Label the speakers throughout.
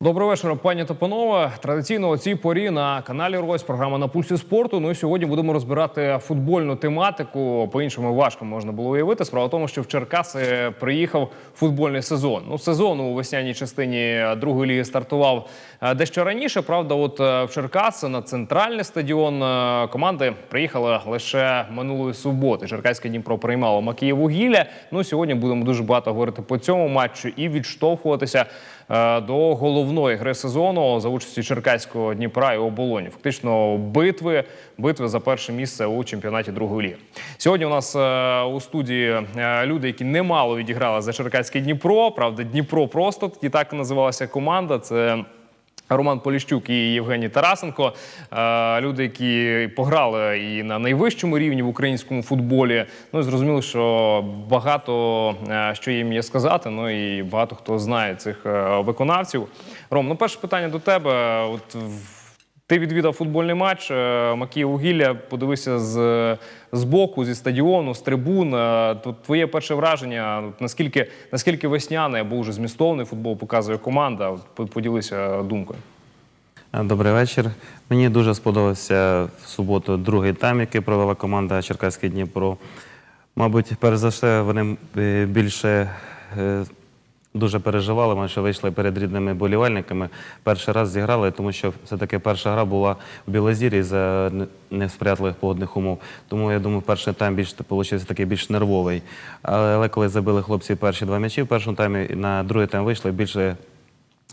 Speaker 1: Доброго вечора, пані та панове. Традиційно о цій порі на каналі Рось програма на пульсі спорту. Ну і сьогодні будемо розбирати футбольну тематику. По іншому важко можна було уявити. Справа в тому, що в Черкаси приїхав футбольний сезон. Ну, сезон у весняній частині другої ліги стартував дещо раніше. Правда, от е, в Черкаси на центральний стадіон е, команди приїхали лише минулої суботи. Черкаське Дніпро приймало Макієвугілля. Ну сьогодні будемо дуже багато говорити по цьому матчу і відштовхуватися е, до головної гри сезону за участі Черкаського Дніпра і оболоні. Фактично битви, битви за перше місце у чемпіонаті другої ліги. Сьогодні у нас у студії люди, які немало відіграли за Черкаське Дніпро. Правда, Дніпро просто тоді так називалася команда. Це Роман Поліщук і Євгеній Тарасенко, Е, люди, які пограли і на найвищому рівні в українському футболі. Ну зрозуміло, що багато е, що їм є сказати. Ну і багато хто знає цих е, виконавців. Ром, ну перше питання до тебе. От в- ти відвідав футбольний матч е, Макіїв-Вугілля, подивився з, з боку, зі стадіону, з трибун. Е, Тут твоє перше враження, наскільки, наскільки весняний або вже змістовний футбол показує команда? Поділися думкою.
Speaker 2: Добрий вечір. Мені дуже сподобався в суботу другий тайм, який провела команда Черкаське Дніпро. Мабуть, перш за все, вони е, більше е, дуже переживали, ми вийшли перед рідними болівальниками. Перший раз зіграли, тому що все-таки перша гра була в Білозірі за не- несприятливих погодних умов. Тому я думаю, перший тайм більш вийшов такий більш нервовий. Але, коли забили хлопці перші два м'ячі в першому таймі, на другий тайм вийшли більше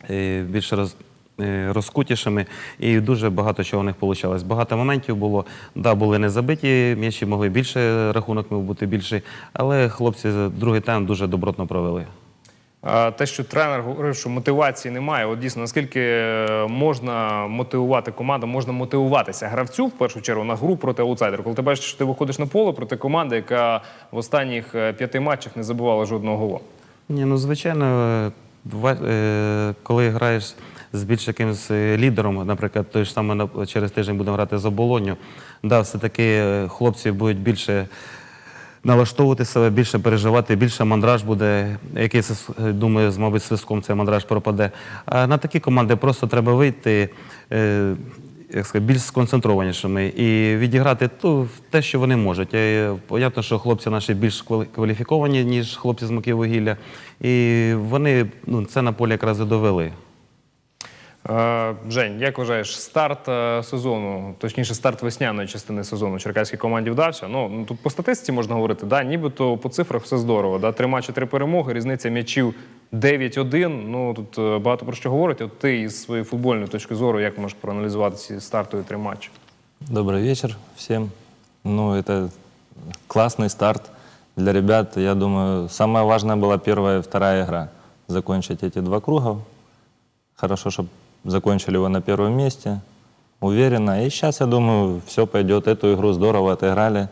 Speaker 2: е, більш роз, е, розкутішими, і дуже багато чого у них вийшло. Багато моментів було. Да, були не забиті м'ячі, могли більше рахунок бути більший, але хлопці другий тайм дуже добротно провели.
Speaker 1: Те, що тренер говорив, що мотивації немає. От дійсно, наскільки е, можна мотивувати команду, можна мотивуватися гравцю в першу чергу на гру проти аутсайдера. Коли ти бачиш, що ти виходиш на поле проти команди, яка в останніх е, п'яти матчах не забивала жодного голу.
Speaker 2: Ні, ну звичайно, е, коли граєш з більш якимось лідером, наприклад, той ж саме через тиждень будемо грати з оболонню, да, все-таки хлопці будуть більше налаштовувати себе, більше переживати, більше мандраж буде. Якийсь, е, думаю, мабуть, свистком цей мандраж пропаде. А на такі команди просто треба вийти. е, Як сказати, більш сконцентрованішими і відіграти ту, те, що вони можуть. Е, Понятно, що хлопці наші більш кваліфіковані, ніж хлопці з Макіїввугілля. І вони ну, це на полі якраз і довели.
Speaker 1: Е, Жень, як вважаєш, старт е, сезону, точніше, старт весняної частини сезону черкаській команді вдався? Ну, ну, тут по статистиці можна говорити, да, нібито по цифрах все здорово. Да? Три матчі, три перемоги, різниця м'ячів 9-1. Ну, тут е, багато про що говорить. От ти із своєї футбольної точки зору, як можеш проаналізувати ці стартові три матчі?
Speaker 3: Добрый вечер всем. Ну, это классный старт для ребят. Я думаю, самая важная была первая и вторая игра. Закончить эти два круга. Хорошо, чтобы закончили его на первом месте. Уверенно. И сейчас, я думаю, все пойдет. Эту игру здорово отыграли.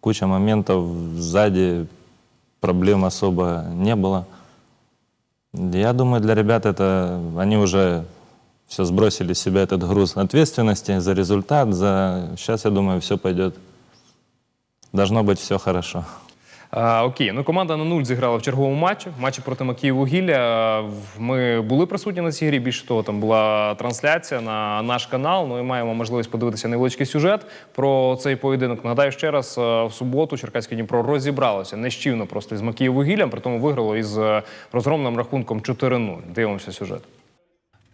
Speaker 3: Куча моментов сзади. Проблем особо не было. Я думаю, для ребят это они уже все сбросили с себя этот груз ответственности за результат, за сейчас, я думаю, все пойдет. Должно быть все хорошо.
Speaker 1: Окей, ну команда на нуль зіграла в черговому матчі. Матчі проти Макіїв-Вугілля. Ми були присутні на цій грі. Більше того, там була трансляція на наш канал. Ну і маємо можливість подивитися невеличкий сюжет про цей поєдинок. Нагадаю ще раз, е, в суботу Черкаське Дніпро розібралося нещівно просто із Макіїв-Вугіллям, при тому виграло із е, розгромним рахунком 4-0. Дивимося сюжет.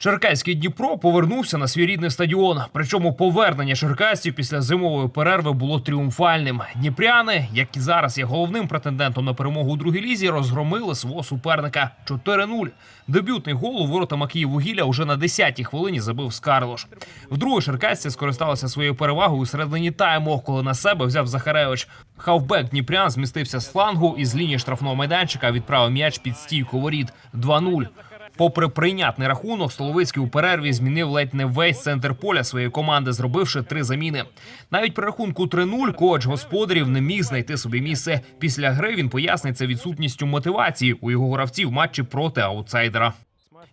Speaker 4: Черкаський Дніпро повернувся на свій рідний стадіон. Причому повернення черкасців після зимової перерви було тріумфальним. Дніпряни, як і зараз є головним претендентом на перемогу у другій лізі, розгромили свого суперника 4-0. Дебютний гол у ворота Макіїв-Вугілля уже на 10-й хвилині забив Скарлош. Вдруге черкасці скористалися своєю перевагою у середині тайму, коли на себе взяв Захаревич. Хавбек Дніпрян змістився з флангу і з лінії штрафного майданчика відправив м'яч під стійку воріт 2-0. Попри прийнятний рахунок, Столовицький у перерві змінив ледь не весь центр поля своєї команди, зробивши три заміни. Навіть при рахунку 3-0 коч господарів не міг знайти собі місце. Після гри він пояснить це відсутністю мотивації у його гравців матчі проти аутсайдера.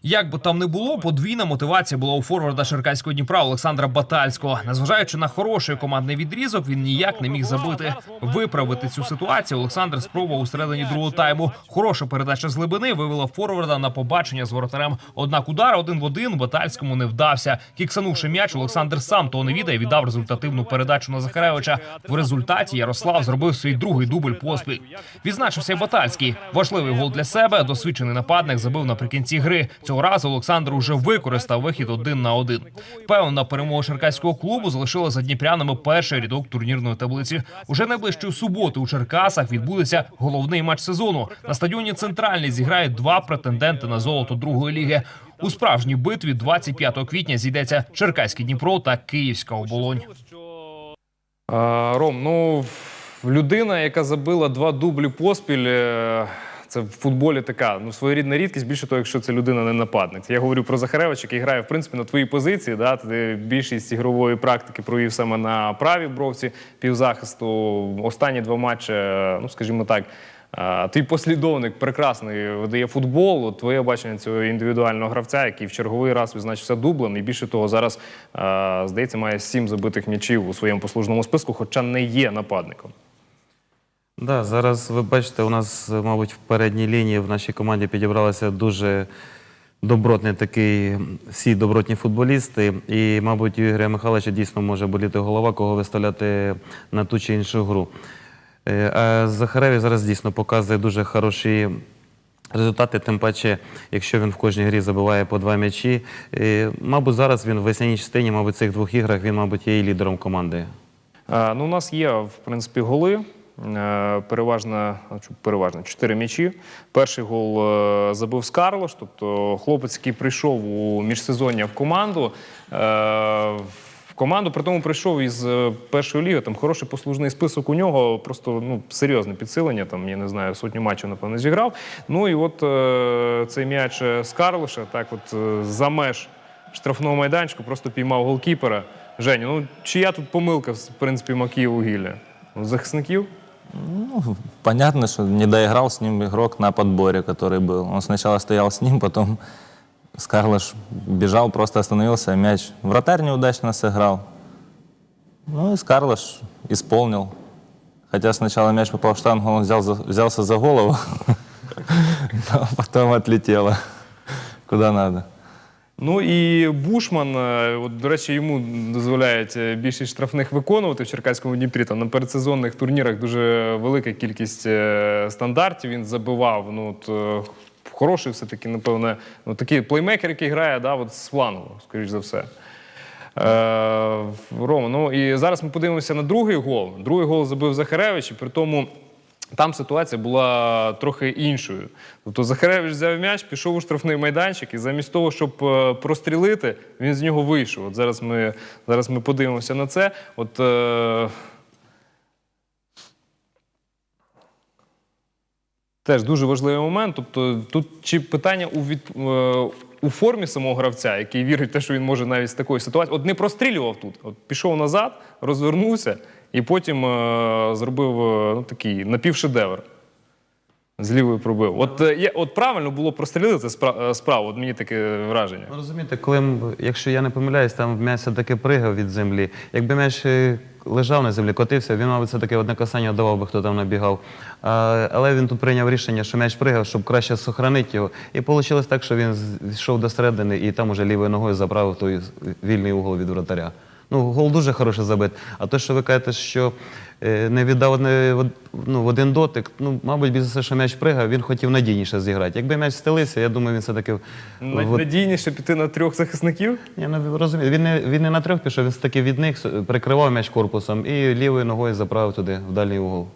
Speaker 4: Як би там не було, подвійна мотивація була у форварда Черкаського Дніпра Олександра Батальського. Незважаючи на хороший командний відрізок, він ніяк не міг забити. Виправити цю ситуацію Олександр спробував у середині другого тайму. Хороша передача з глибини вивела форварда на побачення з воротарем. Однак удар один в один Батальському не вдався. Кіксанувши м'яч, Олександр сам того не відає, віддав результативну передачу на Захаревича. В результаті Ярослав зробив свій другий дубль поспіль. Відзначився Батальський. Важливий гол для себе. Досвідчений нападник забив наприкінці гри. Цього разу Олександр уже використав вихід один на один. Певно, на перемогу черкаського клубу залишила за дніпрянами перший рядок турнірної таблиці. Уже найближчої суботи у Черкасах відбудеться головний матч сезону. На стадіоні центральний зіграють два претенденти на золото другої ліги. У справжній битві 25 квітня зійдеться Черкаський Дніпро та Київська оболонь.
Speaker 1: А, Ром, ну людина, яка забила два дублі поспіль. Це в футболі така ну своєрідна рідкість. Більше того, якщо це людина не нападник. Я говорю про Захаревича, який грає в принципі на твоїй позиції. Да? Ти більшість ігрової практики провів саме на правій бровці півзахисту. Останні два матчі, ну скажімо так. Твій послідовник прекрасний видає футбол. Твоє бачення цього індивідуального гравця, який в черговий раз відзначився дублем. І більше того, зараз здається, має сім забитих м'ячів у своєму послужному списку, хоча не є нападником.
Speaker 2: Да, зараз ви бачите, у нас, мабуть, в передній лінії в нашій команді підібралися дуже добротний такий, всі добротні футболісти. І, мабуть, у Ігоря Михайловича дійсно може боліти голова, кого виставляти на ту чи іншу гру. Е, А Захаревич зараз дійсно показує дуже хороші результати, тим паче, якщо він в кожній грі забиває по два м'ячі. Е, Мабуть, зараз він в весняній частині, мабуть, цих двох іграх він, мабуть, є і лідером команди.
Speaker 1: Е, Ну, у нас є, в принципі, голи. Переважно, переважно чотири м'ячі. Перший гол е, забив Скарлош, тобто хлопець, який прийшов у міжсезоння в команду. е, команду при тому прийшов із е, першої ліги. Там хороший послужний список у нього, просто ну, серйозне підсилення. Там, я не знаю, сотню матчів, напевно, зіграв. Ну і от е, цей м'яч з Карлоша, так от е, за меж штрафного майданчику, просто піймав голкіпера. Женя, ну чия тут помилка, в принципі, Макіїввугілля? У Захисників?
Speaker 3: Ну, понятно, что не доиграл с ним игрок на подборе, который был. Он сначала стоял с ним, потом Скарлыш бежал, просто остановился, а мяч вратарь неудачно сыграл. Ну и Скарлыш исполнил. Хотя сначала мяч попал в штангу, он взял взялся за голову, но потом отлетело куда надо.
Speaker 1: Ну і Бушман, е, от, до речі, йому дозволяють е, більшість штрафних виконувати в Черкаському Дніпрі. Там на передсезонних турнірах дуже велика кількість е, стандартів він забивав. Ну, от, хороший все-таки, напевно, ну, такий плеймейкер, який грає да, от з флангу, скоріш за все. Е, Рома, ну і зараз ми подивимося на другий гол. Другий гол забив Захаревич, і при тому там ситуація була трохи іншою. Тобто Захаревич взяв м'яч, пішов у штрафний майданчик, і замість того, щоб е, прострілити, він з нього вийшов. От зараз ми, зараз ми подивимося на це. От, е, Теж дуже важливий момент. Тобто, тут чи питання у від е, у формі самого гравця, який вірить в те, що він може навіть з такої ситуації, от не прострілював тут, от пішов назад, розвернувся і потім е, зробив е, ну, такий напівшедевр. З лівою пробив. От, е, от правильно було прострілити спра- е, справу, от мені таке враження.
Speaker 2: Ну, Розумієте, коли, якщо я не помиляюсь, там м'яч все-таки пригав від землі. Якби м'яч е, лежав на землі, котився, він, мабуть, все-таки одне касання давав би, хто там набігав. А, але він тут прийняв рішення, що м'яч пригав, щоб краще сохранити його. І вийшло так, що він з- йшов до середини і там уже лівою ногою заправив той вільний угол від вратаря. Ну, гол дуже хороший забит. А те, що ви кажете, що е, не віддав не, в ну, в один дотик, ну, мабуть, все, що м'яч пригав, він хотів надійніше зіграти. Якби м'яч стелився, я думаю, він все-таки
Speaker 1: Надійніше піти на трьох захисників.
Speaker 2: я ну, розумію. Він не, він не на трьох пішов, він таки від них прикривав м'яч корпусом і лівою ногою заправив туди, в дальній угол.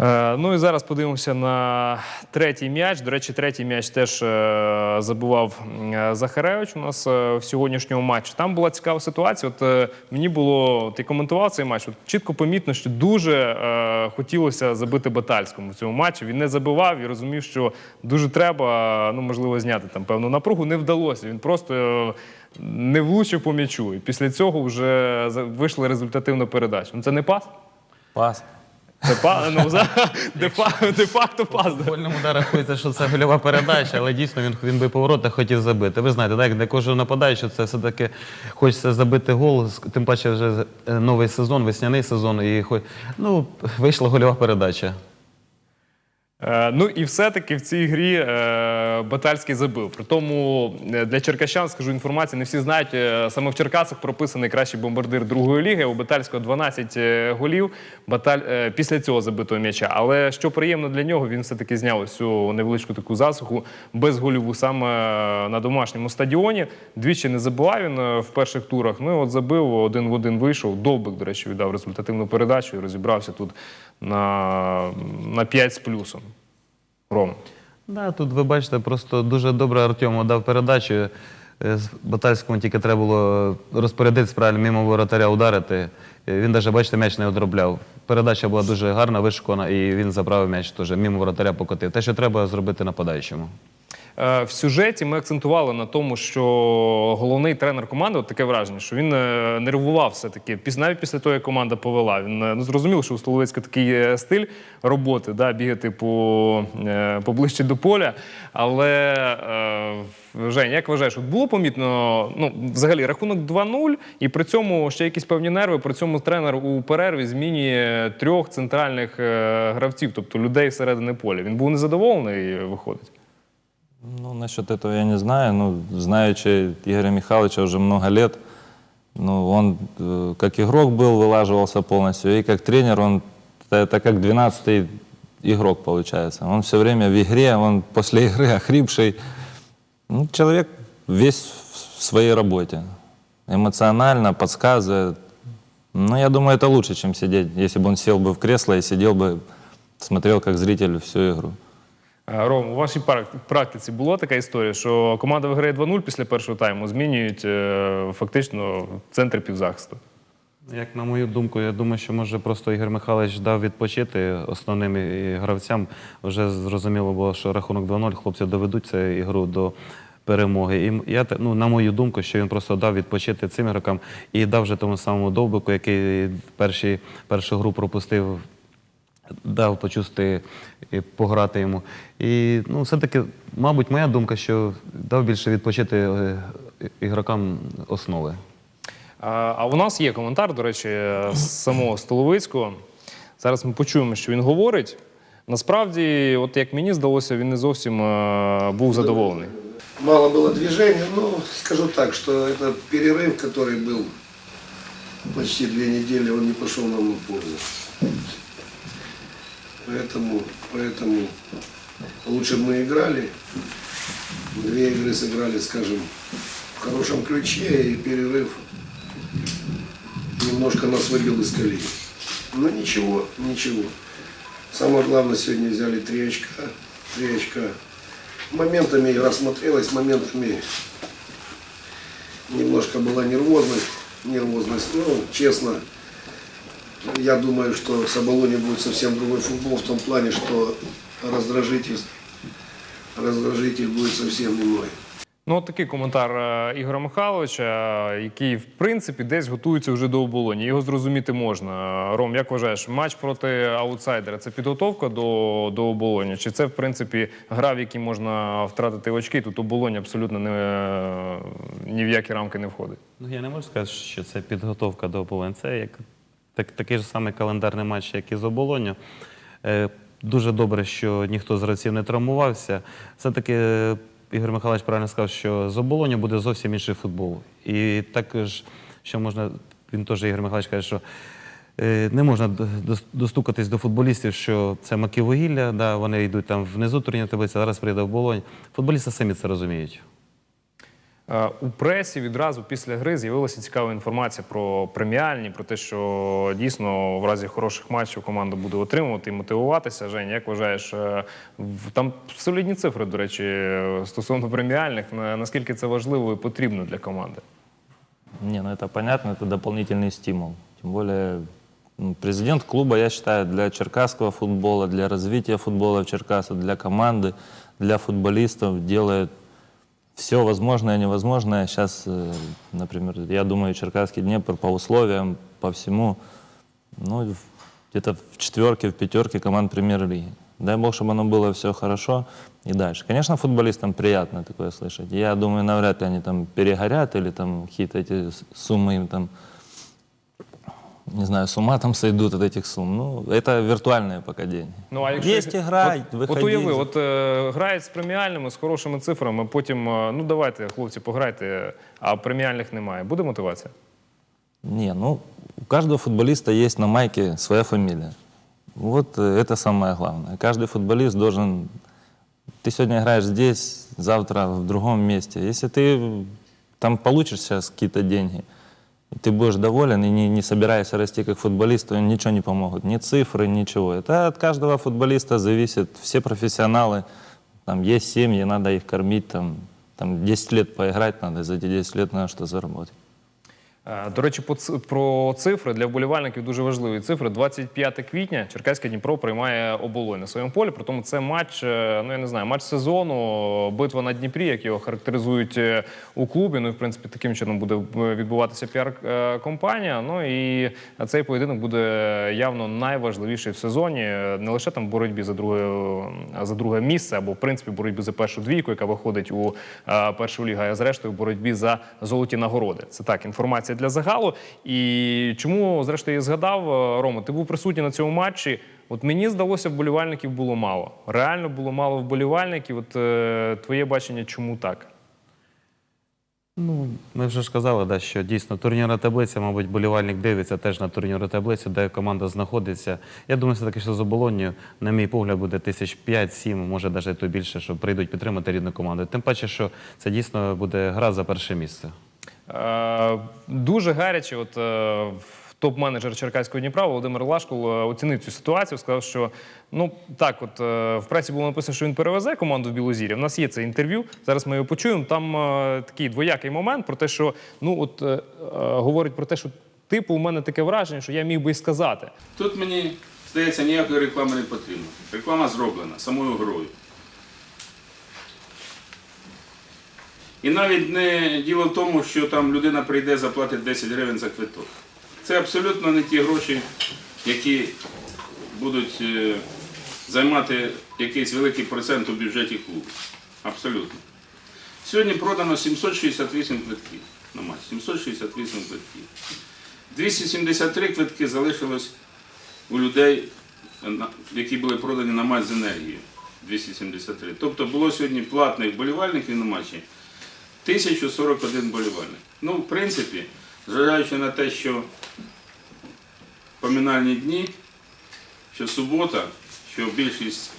Speaker 1: Е, ну і зараз подивимося на третій м'яч. До речі, третій м'яч теж е, забував е, Захаревич у нас в сьогоднішньому матчі. Там була цікава ситуація. От мені було, ти коментував цей матч. От чітко помітно, що дуже хотілося забити Батальському в цьому матчі. Він не забивав і розумів, що дуже треба, ну можливо, зняти там певну напругу. Не вдалося. Він просто не влучив по м'ячу. І після цього вже вийшла результативна передача. Ну це не пас.
Speaker 3: Пас.
Speaker 1: Ну, де-факто, пас.
Speaker 2: Вольному футбольному рахується, що це гольова передача, але дійсно він, він би поворота хотів забити. Ви знаєте, так, для кожного нападаючого це все-таки хочеться забити гол, тим паче вже е, новий сезон, весняний сезон, і хоч ну, вийшла гольова передача.
Speaker 1: Е, ну і все-таки в цій грі е, Батальський забив. При тому е, для черкащан скажу інформацію, не всі знають. саме в Черкасах прописаний кращий бомбардир другої ліги. У Батальського 12 е, голів Баталь, після цього забитого м'яча. Але що приємно для нього, він все-таки зняв ось цю невеличку таку засуху без голіву саме на домашньому стадіоні. Двічі не забивав він в перших турах. Ну і от забив один в один вийшов. Довбик, до речі, віддав результативну передачу і розібрався тут на, на 5 з плюсом. Ром.
Speaker 2: Да, тут ви бачите, просто дуже добре Артему дав передачу. Е, Батальському тільки треба було розпорядитися правильно мимо воротаря ударити. Е, Він навіть, бачите, м'яч не одробляв. Передача була дуже гарна, вишукана, і він забрав м'яч теж, мимо воротаря покотив. Те, що треба зробити нападаючому.
Speaker 1: Е, В сюжеті ми акцентували на тому, що головний тренер команди, от таке враження, що він е, нервував все-таки, піс- навіть після того, як команда повела. Він е, ну, зрозумів, що у Столовецька такий стиль роботи, да, бігати по, поближче до поля. Але, Жень, як вважаєш, от було помітно, ну, взагалі, рахунок 2-0, і при цьому ще якісь певні нерви, при цьому тренер у перерві змінює трьох центральних гравців, тобто людей середини поля. Він був незадоволений, виходить.
Speaker 3: Ну, насчет этого я не знаю. Ну, знаючи Игоря Михайловича уже много лет, ну, он э, как игрок был, вылаживался полностью, и как тренер он, это, это как 12-й игрок получается. Он все время в игре, он после игры охрипший. Ну, человек весь в своей работе. Эмоционально подсказывает. Ну, я думаю, это лучше, чем сидеть, если бы он сел бы в кресло и сидел бы, смотрел как зритель всю игру.
Speaker 1: Е, Ром, у вашій практиці була така історія, що команда виграє 2-0 після першого тайму, змінюють е, фактично центр півзахисту.
Speaker 2: Як на мою думку, я думаю, що може просто Ігор Михайлович дав відпочити основним гравцям. Вже зрозуміло було, що рахунок 2-0, хлопці доведуть цю ігру до перемоги. І я, ну, на мою думку, що він просто дав відпочити цим ігрокам і дав вже тому самому Довбику, який перші, першу гру пропустив, дав почувствувати, і пограти йому. І ну, все-таки, мабуть, моя думка, що дав більше відпочити е, ігрокам основи.
Speaker 1: А, а у нас є коментар, до речі, з самого Столовицького. Зараз ми почуємо, що він говорить. Насправді, от як мені здалося, він не зовсім е, був задоволений.
Speaker 5: Мало было движения, но скажу так, что это перерыв, который был почти две недели, он не пошел нам на пользу. Поэтому, поэтому лучше бы мы играли. Две игры сыграли, скажем, в хорошем ключе, и перерыв немножко нас выбил из колеи. Но ничего, ничего. Самое главное, сегодня взяли три очка. Три очка. Моментами игра смотрелась, моментами немножко была нервозность. Нервозность. Ну, честно, я думаю, что с Абалоне будет совсем другой футбол в том плане, что раздражитель, раздражитель будет совсем иной.
Speaker 1: Ну, от такий коментар е, Ігоря Михайловича, е, який, в принципі, десь готується вже до оболоні. Його зрозуміти можна. Е, Ром, як вважаєш, матч проти аутсайдера це підготовка до, до оболоні? Чи це, в принципі, гра, в якій можна втратити очки? Тут оболонь абсолютно не, ні в які рамки не входить.
Speaker 2: Ну, я не можу сказати, що це підготовка до оболонь. Це як так, такий ж самий календарний матч, як і з оболонню. Е, дуже добре, що ніхто з гравців не травмувався. Все-таки е, Ігор Михайлович правильно сказав, що з оболоню буде зовсім інший футбол. І також, що можна, він теж Ігор Михайлович каже, що е, не можна до- до- достукатись до футболістів, що це маківугілля, да, вони йдуть там внизу турнірної таблиці, зараз прийде оболонь. Футболісти самі це розуміють.
Speaker 1: Е, У пресі відразу після гри з'явилася цікава інформація про преміальні, про те, що дійсно в разі хороших матчів команда буде отримувати і мотивуватися. Жень, як вважаєш, е, в- там солідні цифри, до речі, е, стосовно преміальних. На- Наскільки це важливо і потрібно для команди?
Speaker 3: Не, ну это понятно, это дополнительный стимул. Тем более ну, президент клуба, я считаю, для черкасского футбола, для развития футбола в Черкасах, для команды, для футболистов делает все возможное и невозможное. Сейчас, э, например, я думаю, Черкасский Днепр по условиям, по всему, ну, где-то в четверке, в пятерке команд премьер-лиги. Дай бог, чтобы оно было все хорошо и дальше. Конечно, футболистам приятно такое слышать. Я думаю, навряд ли они там перегорят или там какие-то эти с- суммы им там, не знаю, с ума там сойдут от этих сумм. Ну, это виртуальные пока деньги.
Speaker 1: Ну, а якщо
Speaker 3: Есть игра,
Speaker 1: от,
Speaker 3: выходи.
Speaker 1: от уяви, от е, грають з преміальними, з хорошими цифрами, потім, е, ну давайте, хлопці, пограйте, а преміальних немає. Буде мотивація?
Speaker 3: Не, ну, у каждого футболиста есть на майке своя фамилия. Вот э, это самое главное. Каждый футболист должен... Ты сегодня играешь здесь, завтра в другом месте. Если ты там получишь сейчас какие-то деньги, и ты будешь доволен и не, не собираешься расти как футболист, то ничего не помогут. Ни цифры, ничего. Это от каждого футболиста зависит. Все профессионалы, там есть семьи, надо их кормить, там, там 10 лет поиграть надо, за эти 10 лет надо что заработать.
Speaker 1: Е, До речі, про цифри для вболівальників дуже важливі цифри. 25 квітня Черкаське Дніпро приймає оболонь на своєму полі. При тому це матч, е, ну я не знаю, матч сезону, битва на Дніпрі, як його характеризують е, у клубі. Ну і в принципі таким чином буде відбуватися піар-компанія. Ну і цей поєдинок буде явно найважливіший в сезоні. Не лише там боротьбі за друге за друге місце, або в принципі боротьбі за першу двійку, яка виходить у першу лігу, а зрештою боротьбі за золоті нагороди. Це так, інформація для загалу. І чому, зрештою, я згадав, е, Рома, ти був присутній на цьому матчі. От мені здалося, вболівальників було мало. Реально було мало вболівальників. От е, твоє бачення, чому так?
Speaker 2: Ну, ми вже ж казали, да, що дійсно турнірна таблиця, мабуть, болівальник дивиться теж на турнірну таблицю, де команда знаходиться. Я думаю, все-таки, що з оболонню, на мій погляд, буде тисяч 5-7, може навіть то більше, що прийдуть підтримати рідну команду. Тим паче, що це дійсно буде гра за перше місце.
Speaker 1: Е, дуже гаряче, от е, топ-менеджер Черкаського Дніпра Володимир Лашкол е, оцінив цю ситуацію. Сказав, що ну так, от в пресі було написано, що він перевезе команду в Білозір'я. У нас є це інтерв'ю. Зараз ми його почуємо. Там такий двоякий момент про те, що ну от говорить про те, що типу у мене таке враження, що я міг би й сказати.
Speaker 6: Тут мені здається, ніякої реклами не потрібно. Реклама зроблена самою грою. І навіть не діло в тому, що там людина прийде, заплатить 10 гривень за квиток. Це абсолютно не ті гроші, які будуть е, займати якийсь великий процент у бюджеті клубу. Абсолютно. Сьогодні продано 768 квитків на матч. 768 квитків. 273 квитки залишилось у людей, які були продані на матч з енергією. 273. Тобто було сьогодні платних болівальників на матчі 1041 болівальник. Ну, в принципі, зважаючи на те, що поминальні дні, що субота, що більшість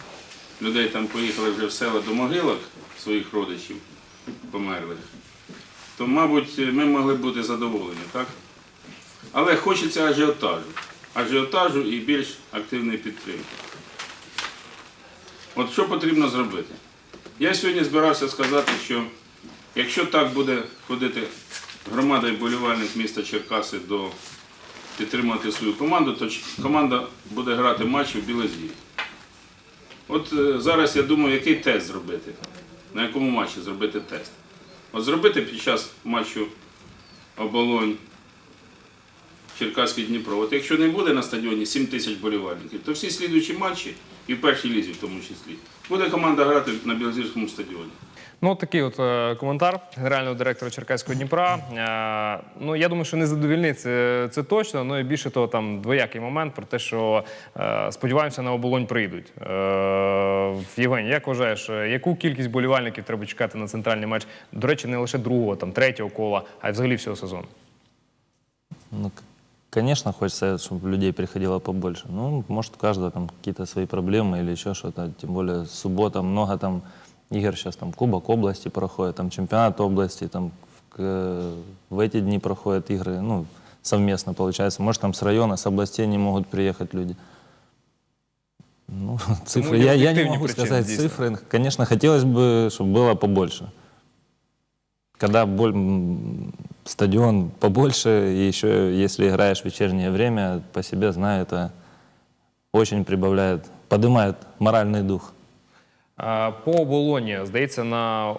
Speaker 6: людей там поїхали вже в села до могилок своїх родичів померлих, то, мабуть, ми могли бути задоволені, так? Але хочеться ажіотажу. Ажіотажу і більш активної підтримки. От що потрібно зробити? Я сьогодні збирався сказати, що якщо так буде ходити громада і болівальник міста Черкаси до підтримувати свою команду, то команда буде грати матчі в Білозірі. От е, зараз я думаю, який тест зробити, на якому матчі зробити тест. От зробити під час матчу оболонь Черкаський Дніпро. От якщо не буде на стадіоні 7 тисяч болівальників, то всі слідуючі матчі, і в першій лізі в тому числі, буде команда грати на Білозірському стадіоні.
Speaker 1: Ну, такий от е, коментар генерального директора Черкаського Дніпра. Е, ну, я думаю, що не задовільнить це, це точно. Ну і більше того, там двоякий момент про те, що е, сподіваємося, на оболонь прийдуть. Е, Євгеній, як вважаєш, е, яку кількість болівальників треба чекати на центральний матч? До речі, не лише другого, там третього кола, а й взагалі всього сезону.
Speaker 3: Ну, конечно, хочется, чтобы людей приходило побольше. Ну, может, у каждого там какие-то свои проблемы или еще что-то. Тем более суббота, много там игр сейчас, там Кубок области проходит, там чемпионат области, там в, в эти дни проходят игры, ну, совместно получается. Может, там с района, с областей не могут приехать люди. Ну, цифры, я, я не могу сказать цифры. Конечно, хотелось бы, чтобы было побольше. Когда боль- стадион побольше, и еще если играешь в вечернее время, по себе знаю, это очень прибавляет, поднимает моральный дух.
Speaker 1: По оболоні, здається, на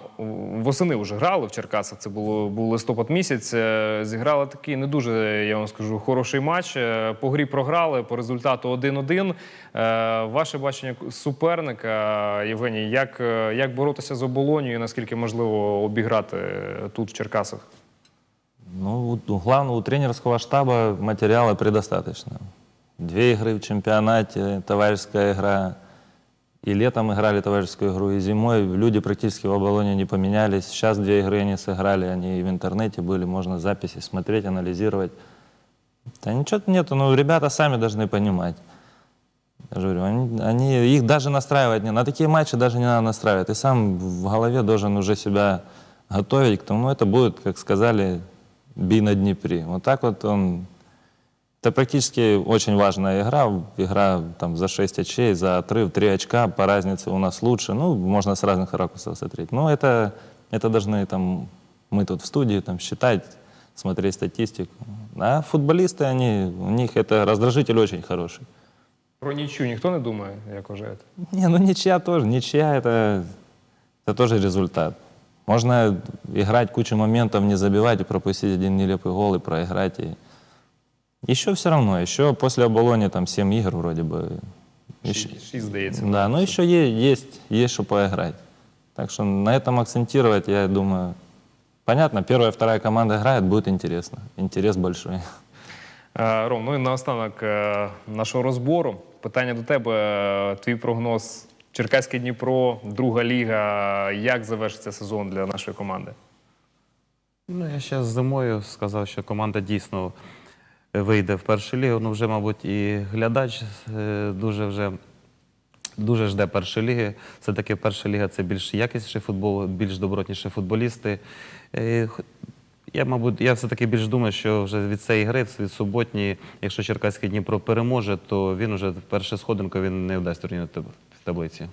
Speaker 1: восени вже грали в Черкасах. Це було був листопад місяць. Е, Зіграли такий не дуже, я вам скажу, хороший матч. Е, По грі програли по результату 1-1. Е, Ваше бачення суперника, Євгеній, як, як боротися з оболонію наскільки можливо обіграти тут в Черкасах?
Speaker 3: Ну, у- у тренерского штаба материала предостаточно. Две игры в чемпионате, товарищеская игра. И летом играли товарищескую игру, и зимой люди практически в Оболоне не поменялись. Сейчас две игры они сыграли, они в интернете были, можно записи смотреть, анализировать. Да ничего нету, но ребята сами должны понимать. Я говорю, они, они- их даже настраивать не На такие матчи даже не надо настраивать. Ты сам в голове должен уже себя готовить к тому, ну, это будет, как сказали, бей на Днепре. Вот так вот он... Это практически очень важная игра. Игра там за 6 очей, за отрыв, 3 очка по разнице у нас лучше. Ну, можно с разных ракурсов смотреть. Но это, это должны там мы тут в студии там считать, смотреть статистику. А футболисты, они, у них это раздражитель очень хороший.
Speaker 1: Про нічю ніхто не думає, як вважаєте?
Speaker 3: Не, ну ничья тоже. Ничья это, это тоже результат. Можно играть кучу моментов, не забивать и пропустить один нелепый гол и проиграть. И... Еще все равно, еще после Оболони там 7 игр вроде бы. Еще-
Speaker 1: Шість, шість, здається.
Speaker 3: Да, но еще е- есть, есть что поиграть. Так что на этом акцентировать, я думаю, понятно, первая, вторая команда играет, будет интересно. Интерес большой.
Speaker 1: Е, Ром, ну і наостанок е, нашого розбору. Питання до тебе. Е, Твій прогноз Черкаське Дніпро, друга ліга. Як завершиться сезон для нашої команди?
Speaker 2: Ну, я ще зимою сказав, що команда дійсно вийде в першу лігу. Ну, вже, мабуть, і глядач е, дуже вже дуже жде першої ліги. Все-таки перша ліга це більш якісніший футбол, більш добротніші футболісти. Е, Я, мабуть, я все-таки більш думаю, що вже від цієї гри, від суботньої, якщо Черкаський Дніпро переможе, то він уже першу сходинку він не вдасть турнірну в таблиці.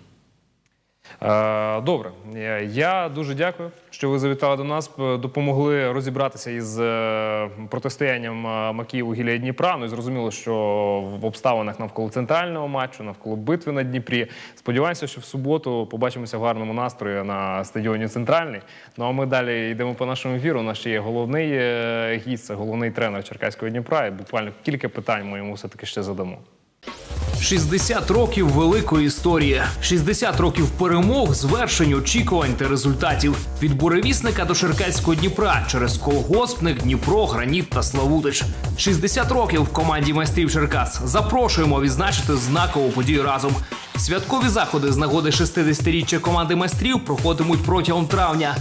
Speaker 1: Е, Добре, Е, я дуже дякую, що ви завітали до нас, допомогли розібратися із е, протистоянням е, Макіїв Гілія Дніпра. Ну і зрозуміло, що в обставинах навколо центрального матчу, навколо битви на Дніпрі. Сподіваємося, що в суботу побачимося в гарному настрої на стадіоні Центральний. Ну а ми далі йдемо по нашому ефіру. У нас ще є головний е, гість, це головний тренер Черкаського Дніпра. І буквально кілька питань ми йому все-таки ще задамо.
Speaker 4: 60 років великої історії, 60 років перемог, звершень, очікувань та результатів. Від буревісника до Черкаського Дніпра через колгоспник, Дніпро, Граніт та Славутич. 60 років в команді майстрів Черкас. Запрошуємо відзначити знакову подію разом. Святкові заходи з нагоди 60-річчя команди майстрів проходитимуть протягом травня.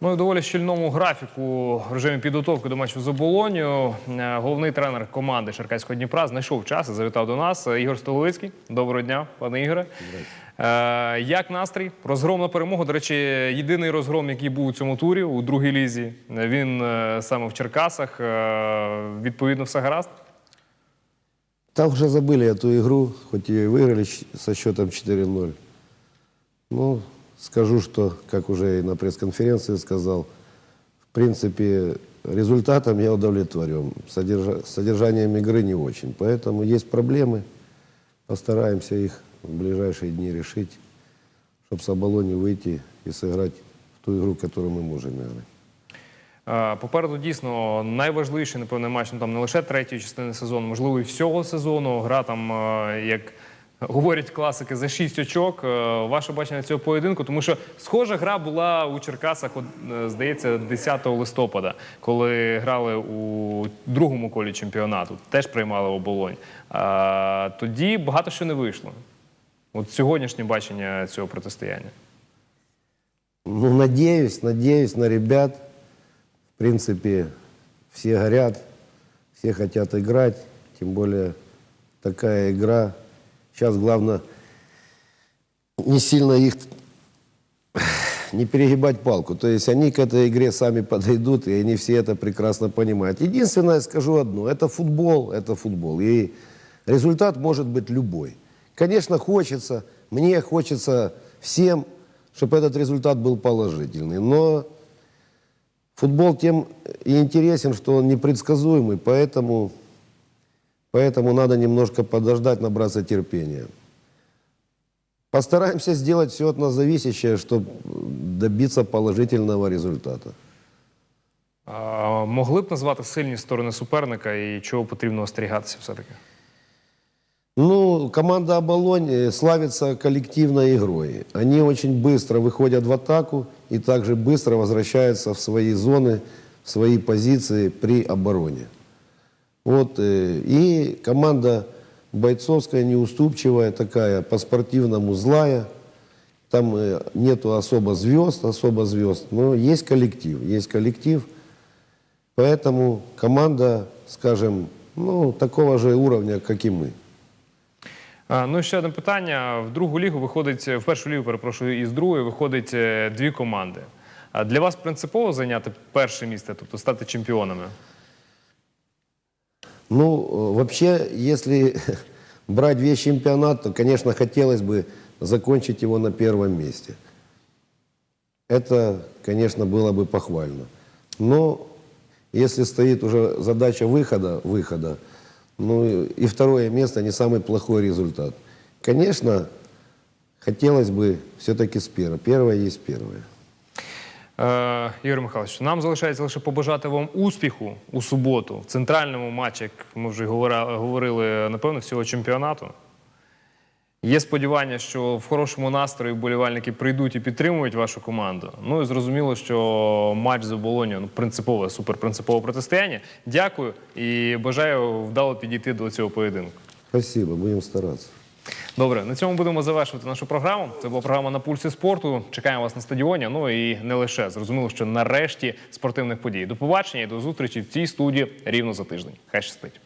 Speaker 1: Ну і в доволі щільному графіку в режимі підготовки до матчу з оболонію. Е, Головний тренер команди Черкаського Дніпра знайшов час і завітав до нас. Е, Ігор Столовицький. Доброго дня, пане Ігоре. Е, Як настрій? Розгром на перемогу. До речі, єдиний розгром, який був у цьому турі у другій лізі. е, Він е, саме в Черкасах. Е, Відповідно, все гаразд.
Speaker 5: Там уже забыли эту игру, хоть ее и выиграли щ- со счетом 4-0. Ну, скажу, что, как уже и на пресс-конференции сказал, в принципе, результатом я удовлетворен. Содержа- содержанием игры не очень. Поэтому есть проблемы. Постараемся их в ближайшие дни решить, чтобы с Оболони выйти и сыграть в ту игру, которую мы можем играть.
Speaker 1: Е, Попереду дійсно найважливіший, напевно, матч ну, там не лише третьої частини сезону, можливо, і всього сезону. Гра там, е, як говорять класики, за шість очок. Е, Ваше бачення цього поєдинку, тому що схожа гра була у Черкасах, е, здається, 10 листопада, коли грали у другому колі чемпіонату, теж приймали оболонь. Е, Тоді багато що не вийшло. От сьогоднішнє бачення цього протистояння.
Speaker 5: Ну, надеюсь, надеюсь на ребят. В принципе, все горят, все хотят играть. Тем более такая игра. Сейчас главное не сильно их не перегибать палку. То есть они к этой игре сами подойдут, и они все это прекрасно понимают. Единственное, скажу одно, это футбол, это футбол. И результат может быть любой. Конечно, хочется, мне хочется всем, чтобы этот результат был положительный. Но футбол тем и интересен, что он непредсказуемый, поэтому, поэтому надо немножко подождать, набраться терпения. Постараемся сделать все от нас зависящее, чтобы добиться положительного результата.
Speaker 1: А, могли б назвати сильні сторони суперника і чого потрібно остерігатися все-таки?
Speaker 5: Ну, команда «Оболонь» э, славится коллективной игрой. Они очень быстро выходят в атаку и также быстро возвращаются в свои зоны, в свои позиции при обороне. Вот, э, и команда бойцовская, неуступчивая, такая по-спортивному злая. Там э, нету особо звезд, особо звезд, но есть коллектив, есть коллектив. Поэтому команда, скажем, ну, такого же уровня, как и мы.
Speaker 1: А, ну і ще одне питання. В другу лігу виходить, в першу лігу, перепрошую, із другої виходить е, дві команди. А для вас принципово зайняти перше місце, тобто стати чемпіонами?
Speaker 5: Ну, э, вообще, если брать весь чемпионат, то, конечно, хотелось бы закончить его на первом месте. Это, конечно, было бы похвально. Но если стоит уже задача выхода, выхода, ну и второе место не самый плохой результат. Конечно, хотелось бы все-таки с первого. Первое есть первое.
Speaker 1: Е, Ігор Михайлович, нам залишається лише побажати вам успіху у суботу в центральному матчі, як ми вже говорили, напевно, всього чемпіонату. Є сподівання, що в хорошому настрої вболівальники прийдуть і підтримують вашу команду. Ну і зрозуміло, що матч з оболонію ну, принципове, суперпринципове протистояння. Дякую і бажаю вдало підійти до цього поєдинку.
Speaker 5: Спасибо, будем стараться.
Speaker 1: Добре, на цьому будемо завершувати нашу програму. Це була програма на пульсі спорту. Чекаємо вас на стадіоні. Ну і не лише зрозуміло, що нарешті спортивних подій. До побачення і до зустрічі в цій студії рівно за тиждень. Хай щастить.